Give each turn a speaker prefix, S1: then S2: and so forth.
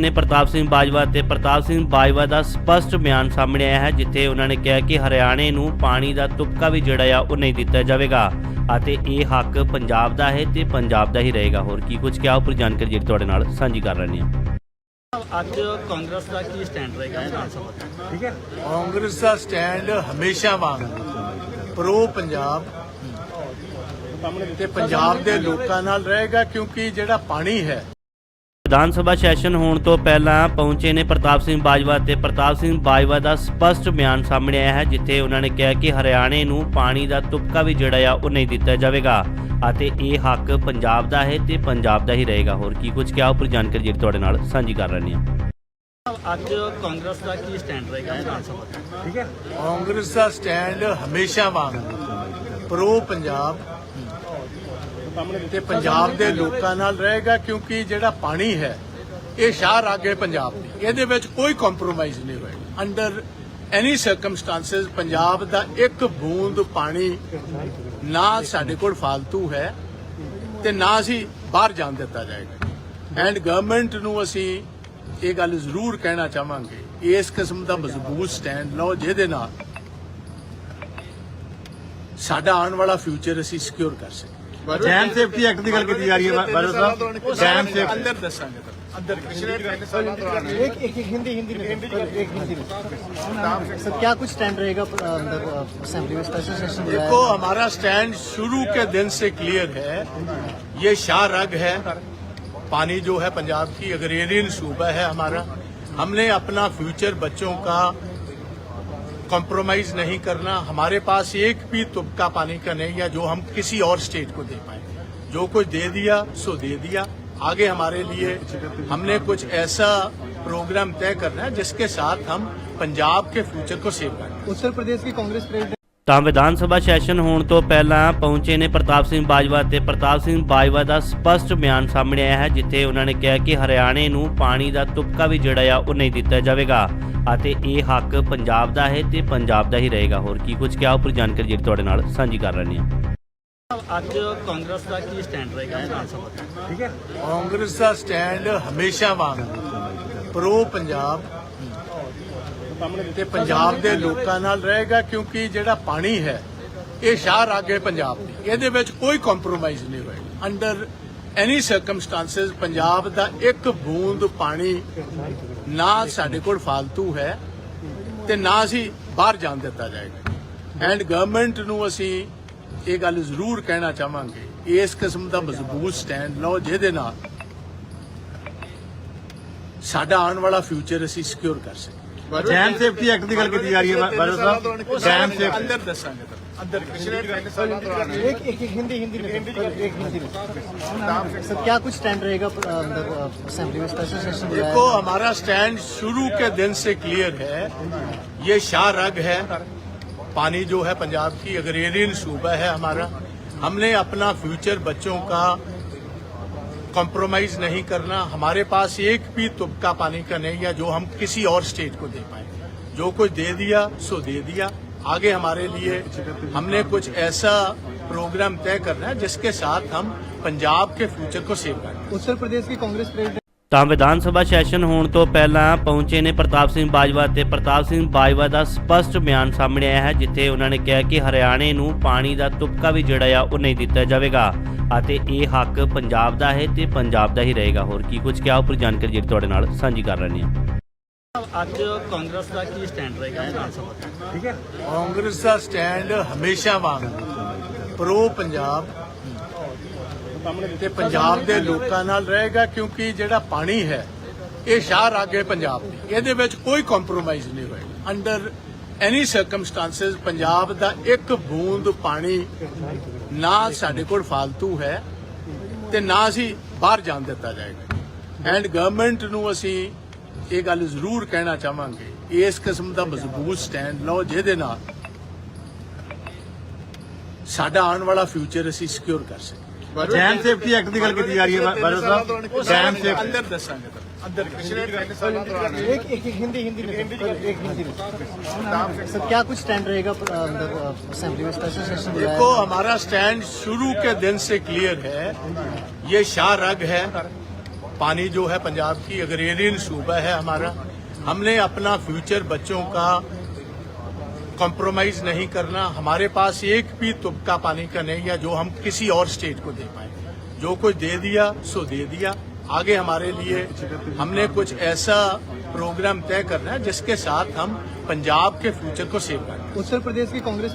S1: ਨੇ ਪ੍ਰਤਾਪ ਸਿੰਘ ਬਾਜਵਾ ਤੇ ਪ੍ਰਤਾਪ ਸਿੰਘ ਬਾਜਵਾ ਦਾ ਸਪਸ਼ਟ ਬਿਆਨ ਸਾਹਮਣੇ ਆਇਆ ਹੈ ਜਿੱਥੇ ਉਹਨਾਂ ਨੇ ਕਿਹਾ ਕਿ ਹਰਿਆਣੇ ਨੂੰ ਪਾਣੀ ਦਾ ਤੁਪਕਾ ਵੀ ਜਿਹੜਾ ਆ ਉਹ ਨਹੀਂ ਦਿੱਤਾ ਜਾਵੇਗਾ। ਅਤੇ ਇਹ ਹੱਕ ਪੰਜਾਬ ਦਾ ਹੈ ਤੇ ਪੰਜਾਬ ਦਾ ਹੀ ਰਹੇਗਾ। ਹੋਰ ਕੀ ਕੁਝ ਕਿਹਾ ਉੱਪਰ ਜਾਣਕਾਰੀ ਜਿਹੜੀ ਤੁਹਾਡੇ ਨਾਲ ਸਾਂਝੀ ਕਰ ਰਹੇ ਹਾਂ।
S2: ਅੱਜ ਕਾਂਗਰਸ ਦਾ ਕੀ ਸਟੈਂਡ ਰਹੇਗਾ ਵਿਧਾਨ ਸਭਾ ਦਾ
S3: ਠੀਕ ਹੈ। ਕਾਂਗਰਸ ਦਾ ਸਟੈਂਡ ਹਮੇਸ਼ਾ ਵਾਂਗ ਪ੍ਰੋ ਪੰਜਾਬ ਤੇ ਪੰਜਾਬ ਦੇ ਲੋਕਾਂ ਨਾਲ ਰਹੇਗਾ ਕਿਉਂਕਿ ਜਿਹੜਾ ਪਾਣੀ ਹੈ
S1: ਵਿਧਾਨ ਸਭਾ ਸੈਸ਼ਨ ਹੋਣ ਤੋਂ ਪਹਿਲਾਂ ਪਹੁੰਚੇ ਨੇ ਪ੍ਰਤਾਪ ਸਿੰਘ ਬਾਜਵਾ ਤੇ ਪ੍ਰਤਾਪ ਸਿੰਘ ਬਾਜਵਾ ਦਾ ਸਪਸ਼ਟ ਬਿਆਨ ਸਾਹਮਣੇ ਆਇਆ ਹੈ ਜਿੱਥੇ ਉਹਨਾਂ ਨੇ ਕਿਹਾ ਕਿ ਹਰਿਆਣੇ ਨੂੰ ਪਾਣੀ ਦਾ ਤੁਪਕਾ ਵੀ ਜਿਹੜਾ ਆ ਉਹ ਨਹੀਂ ਦਿੱਤਾ ਜਾਵੇਗਾ। ਅਤੇ ਇਹ ਹੱਕ ਪੰਜਾਬ ਦਾ ਹੈ ਤੇ ਪੰਜਾਬ ਦਾ ਹੀ ਰਹੇਗਾ। ਹੋਰ ਕੀ ਕੁਝ ਕਿਹਾ ਉੱਪਰ ਜਾਣਕਾਰੀ ਜਿਹੜੀ ਤੁਹਾਡੇ ਨਾਲ ਸਾਂਝੀ ਕਰ ਰਹੇ ਹਾਂ।
S2: ਅੱਜ ਕਾਂਗਰਸ ਦਾ ਕੀ ਸਟੈਂਡ ਰਹੇਗਾ ਵਿਧਾਨ ਸਭਾ
S3: ਠੀਕ ਹੈ। ਕਾਂਗਰਸ ਦਾ ਸਟੈਂਡ ਹਮੇਸ਼ਾ ਵਾਂਗ ਪ੍ਰੋ ਪੰਜਾਬ ਤੇ ਪੰਜਾਬ ਦੇ ਲੋਕਾਂ ਨਾਲ ਰਹੇਗਾ ਕਿਉਂਕਿ ਜਿਹੜਾ ਪਾਣੀ ਹੈ, ਇਹ ਸ਼ਾਹ ਰਾਗੇ ਪੰਜਾਬ ਦੀ। ਇਹਦੇ ਵਿੱਚ ਕੋਈ ਕੰਪਰੋਮਾਈਜ਼ ਨਹੀਂ ਹੋਏਗਾ। ਅੰਡਰ ਐਨੀ ਸਰਕਮਸਟੈਂਸਸ ਪੰਜਾਬ ਦਾ ਇੱਕ ਬੂੰਦ ਪਾਣੀ ਨਾ ਸਾਡੇ ਕੋਲ ਫालतू ਹੈ ਤੇ ਨਾ ਅਸੀਂ ਬਾਹਰ ਜਾਣ ਦਿੱਤਾ ਜਾਏਗਾ। ਐਂਡ ਗਵਰਨਮੈਂਟ ਨੂੰ ਅਸੀਂ ਇਹ ਗੱਲ ਜ਼ਰੂਰ ਕਹਿਣਾ ਚਾਹਾਂਗੇ, ਇਸ ਕਿਸਮ ਦਾ ਮਜ਼ਬੂਤ ਸਟੈਂਡ ਲਓ ਜਿਹਦੇ ਨਾਲ ਸਾਡਾ ਆਉਣ ਵਾਲਾ ਫਿਊਚਰ ਅਸੀਂ ਸਿਕਿਉਰ ਕਰ ਸਕੀਏ।
S4: ਡੈਮ ਸੇਫਟੀ ਐਕਟ ਦੀ ਗੱਲ ਕੀਤੀ ਜਾ ਰਹੀ ਹੈ ਬਾਦਲ ਸਾਹਿਬ ਡੈਮ ਸੇਫ
S3: ਅੰਦਰ ਦੱਸਾਂਗੇ ਅੰਦਰ
S5: ਪਿਛਲੇ ਇੱਕ ਇੱਕ ਹਿੰਦੀ ਹਿੰਦੀ ਇੱਕ ਹਿੰਦੀ رہے گا دیکھو
S3: ہمارا سٹینڈ شروع کے دن سے کلیئر ہے یہ شاہ رگ ہے پانی جو ہے پنجاب کی اگریرین صوبہ ہے ہمارا ہم نے اپنا فیوچر بچوں کا कॉम्प्रोमाइज नहीं करना हमारे पास एक भी तुबका पानी का नहीं है जो हम किसी और स्टेट को दे पाए जो कुछ दे दिया सो दे दिया आगे हमारे लिए हमने कुछ ऐसा प्रोग्राम तय करना है जिसके साथ हम पंजाब के फ्यूचर को सेव करें
S5: उत्तर प्रदेश की कांग्रेस प्रेसिडेंट
S1: ਤਾਂ ਵਿਧਾਨ ਸਭਾ ਸੈਸ਼ਨ ਹੋਣ ਤੋਂ ਪਹਿਲਾਂ ਪਹੁੰਚੇ ਨੇ ਪ੍ਰਤਾਪ ਸਿੰਘ ਬਾਜਵਾ ਤੇ ਪ੍ਰਤਾਪ ਸਿੰਘ ਬਾਜਵਾ ਦਾ ਸਪਸ਼ਟ ਬਿਆਨ ਸਾਹਮਣੇ ਆਇਆ ਹੈ ਜਿੱਥੇ ਉਹਨਾਂ ਨੇ ਕਿਹਾ ਕਿ ਹਰਿਆਣੇ ਨੂੰ ਪਾਣੀ ਦਾ ਤੁਪਕਾ ਵੀ ਜਿਹੜਾ ਆ ਉਹ ਨਹੀਂ ਦਿੱਤਾ ਜਾਵੇਗਾ ਅਤੇ ਇਹ ਹੱਕ ਪੰਜਾਬ ਦਾ ਹੈ ਤੇ ਪੰਜਾਬ ਦਾ ਹੀ ਰਹੇਗਾ। ਹੋਰ ਕੀ ਕੁਝ ਕਿਹਾ ਉੱਪਰ ਜਾਣਕਾਰੀ ਜਿਹੜੀ ਤੁਹਾਡੇ ਨਾਲ ਸਾਂਝੀ ਕਰ ਰਹੇ ਹਾਂ।
S2: ਅੱਜ ਕਾਂਗਰਸ ਦਾ ਕੀ ਸਟੈਂਡ ਰਹੇਗਾ ਵਿਧਾਨ ਸਭਾ ਦਾ?
S3: ਠੀਕ ਹੈ। ਕਾਂਗਰਸ ਦਾ ਸਟੈਂਡ ਹਮੇਸ਼ਾ ਵਾਂਗ ਪ੍ਰੋ ਪੰਜਾਬ ਤੇ ਪੰਜਾਬ ਦੇ ਲੋਕਾਂ ਨਾਲ ਰਹੇਗਾ ਕਿਉਂਕਿ ਜਿਹੜਾ ਪਾਣੀ ਹੈ ਇਹ ਸ਼ਾਹ ਰਾਗੇ ਪੰਜਾਬ ਦੀ। ਇਹਦੇ ਵਿੱਚ ਕੋਈ ਕੰਪਰੋਮਾਈਜ਼ ਨਹੀਂ ਹੋਏਗਾ। ਅੰਡਰ ਐਨੀ ਸਰਕਮਸਟੈਂਸਸ ਪੰਜਾਬ ਦਾ ਇੱਕ ਬੂੰਦ ਪਾਣੀ ਨਾ ਸਾਡੇ ਕੋਲ ਫालतू ਹੈ ਤੇ ਨਾ ਅਸੀਂ ਬਾਹਰ ਜਾਣ ਦਿੱਤਾ ਜਾਏਗਾ। ਐਂਡ ਗਵਰਨਮੈਂਟ ਨੂੰ ਅਸੀਂ ਇਹ ਗੱਲ ਜ਼ਰੂਰ ਕਹਿਣਾ ਚਾਹਾਂਗੇ ਇਸ ਕਿਸਮ ਦਾ ਮਜ਼ਬੂਤ ਸਟੈਂਡ ਲਓ ਜਿਹਦੇ ਨਾਲ ਸਾਡਾ ਆਉਣ ਵਾਲਾ ਫਿਊਚਰ ਅਸੀਂ ਸਿਕਿਉਰ ਕਰ ਸਕੀਏ।
S4: ਡੈਮ ਸੇਫਟੀ ਐਕਟ ਦੀ ਗੱਲ ਕੀਤੀ ਜਾ ਰਹੀ ਹੈ ਬਾਦਲ ਸਾਹਿਬ। ਡੈਮ ਸੇਫਟੀ
S3: ਅੰਦਰ ਦੱਸਾਂਗੇ
S5: کیا کچھ اسٹینڈ رہے گا دیکھو
S3: ہمارا اسٹینڈ شروع کے دن سے کلیئر ہے۔ یہ شاہ رگ ہے۔ پانی جو ہے پنجاب کی اگریرین صوبہ ہے ہمارا۔ ہم نے اپنا فیوچر بچوں کا کمپرومائز نہیں کرنا۔ ہمارے پاس ایک بھی طبقہ پانی کا نہیں ہے جو ہم کسی اور سٹیٹ کو دے پائیں۔ جو کچھ دے دیا سو دے دیا۔ आगे हमारे लिए हमने कुछ ऐसा प्रोग्राम तय करना है जिसके साथ हम पंजाब के फ्यूचर को सेव करें
S5: उत्तर प्रदेश की कांग्रेस प्रेसिडेंट
S1: ਤਾਂ ਵਿਧਾਨ ਸਭਾ ਸੈਸ਼ਨ ਹੋਣ ਤੋਂ ਪਹਿਲਾਂ ਪਹੁੰਚੇ ਨੇ ਪ੍ਰਤਾਪ ਸਿੰਘ ਬਾਜਵਾ ਤੇ ਪ੍ਰਤਾਪ ਸਿੰਘ ਬਾਜਵਾ ਦਾ ਸਪਸ਼ਟ ਬਿਆਨ ਸਾਹਮਣੇ ਆਇਆ ਹੈ ਜਿੱਥੇ ਉਹਨਾਂ ਨੇ ਕਿਹਾ ਕਿ ਹਰਿਆਣੇ ਨੂੰ ਪਾਣੀ ਦਾ ਤੁਪਕਾ ਵੀ ਜਿਹੜਾ ਆ ਉਹ ਨਹੀਂ ਦਿੱਤਾ ਜਾਵੇਗਾ ਅਤੇ ਇਹ ਹੱਕ ਪੰਜਾਬ ਦਾ ਹੈ ਤੇ ਪੰਜਾਬ ਦਾ ਹੀ ਰਹੇਗਾ ਹੋਰ ਕੀ ਕੁਝ ਕਿਹਾ ਉੱਪਰ ਜਾਣਕਾਰੀ ਜਿਹੜੀ ਤੁਹਾਡੇ ਨਾਲ ਸਾਂਝੀ ਕਰ ਰਹੇ ਹਾਂ
S2: ਅੱਜ ਕਾਂਗਰਸ ਦਾ ਕੀ ਸਟੈਂਡ ਰਹੇਗਾ ਵਿਧਾਨ ਸਭਾ ਦਾ
S3: ਠੀਕ ਹੈ। ਕਾਂਗਰਸ ਦਾ ਸਟੈਂਡ ਹਮੇਸ਼ਾ ਵਾਂਗ ਪ੍ਰੋ ਪੰਜਾਬ ਤੇ ਪੰਜਾਬ ਦੇ ਲੋਕਾਂ ਨਾਲ ਰਹੇਗਾ ਕਿਉਂਕਿ ਜਿਹੜਾ ਪਾਣੀ ਹੈ, ਇਹ ਸ਼ਾਹ ਰਾਗੇ ਪੰਜਾਬ ਦੀ। ਇਹਦੇ ਵਿੱਚ ਕੋਈ ਕੰਪਰੋਮਾਈਜ਼ ਨਹੀਂ ਹੋਏਗਾ। ਅੰਡਰ ਐਨੀ ਸਰਕਮਸਟੈਂਸਸ ਪੰਜਾਬ ਦਾ ਇੱਕ ਬੂੰਦ ਪਾਣੀ ਨਾ ਸਾਡੇ ਕੋਲ ਫालतू ਹੈ ਤੇ ਨਾ ਅਸੀਂ ਬਾਹਰ ਜਾਣ ਦਿੱਤਾ ਜਾਏਗਾ। ਐਂਡ ਗਵਰਨਮੈਂਟ ਨੂੰ ਅਸੀਂ ਇਹ ਗੱਲ ਜ਼ਰੂਰ ਕਹਿਣਾ ਚਾਹਾਂਗੇ ਇਸ ਕਿਸਮ ਦਾ ਮਜ਼ਬੂਤ ਸਟੈਂਡ ਲਓ ਜਿਹਦੇ ਨਾਲ ਸਾਡਾ ਆਉਣ ਵਾਲਾ ਫਿਊਚਰ ਅਸੀਂ ਸਿਕਿਉਰ ਕਰ ਸਕੀਏ
S4: ਡੈਮ ਸੇਫਟੀ ਐਕਟ ਦੀ ਗੱਲ ਕੀਤੀ ਜਾ ਰਹੀ ਹੈ ਬਾਦਲ ਸਾਹਿਬ ਡੈਮ ਸੇਫਟੀ
S3: ਅੰਦਰ ਦੱਸਾਂਗੇ ਤੁਹਾਨੂੰ ਅੰਦਰ
S5: एक एक एक हिंदी हिंदी में एक हिंदी में सर क्या कुछ स्टैंड रहेगा अ, अंदर असेंबली में स्पेशल सेशन बुलाया
S3: देखो हमारा स्टैंड शुरू के दिन से क्लियर है ये शाह रग है پانی جو ہے پنجاب کی اگریرین صوبہ ہے ہمارا۔ ہم نے اپنا فیوچر بچوں کا کمپرومائز نہیں کرنا۔ ہمارے پاس ایک بھی طبقہ پانی کا نہیں ہے جو ہم کسی اور سٹیٹ کو دے پائیں۔ جو کچھ دے دیا، سو دے دیا۔ آگے ہمارے لیے ہم نے کچھ ایسا پروگرام طے کرنا ہے جس کے ساتھ ہم پنجاب کے فیوچر
S5: کو سیو کریں۔ اتر پردیش کی کانگریس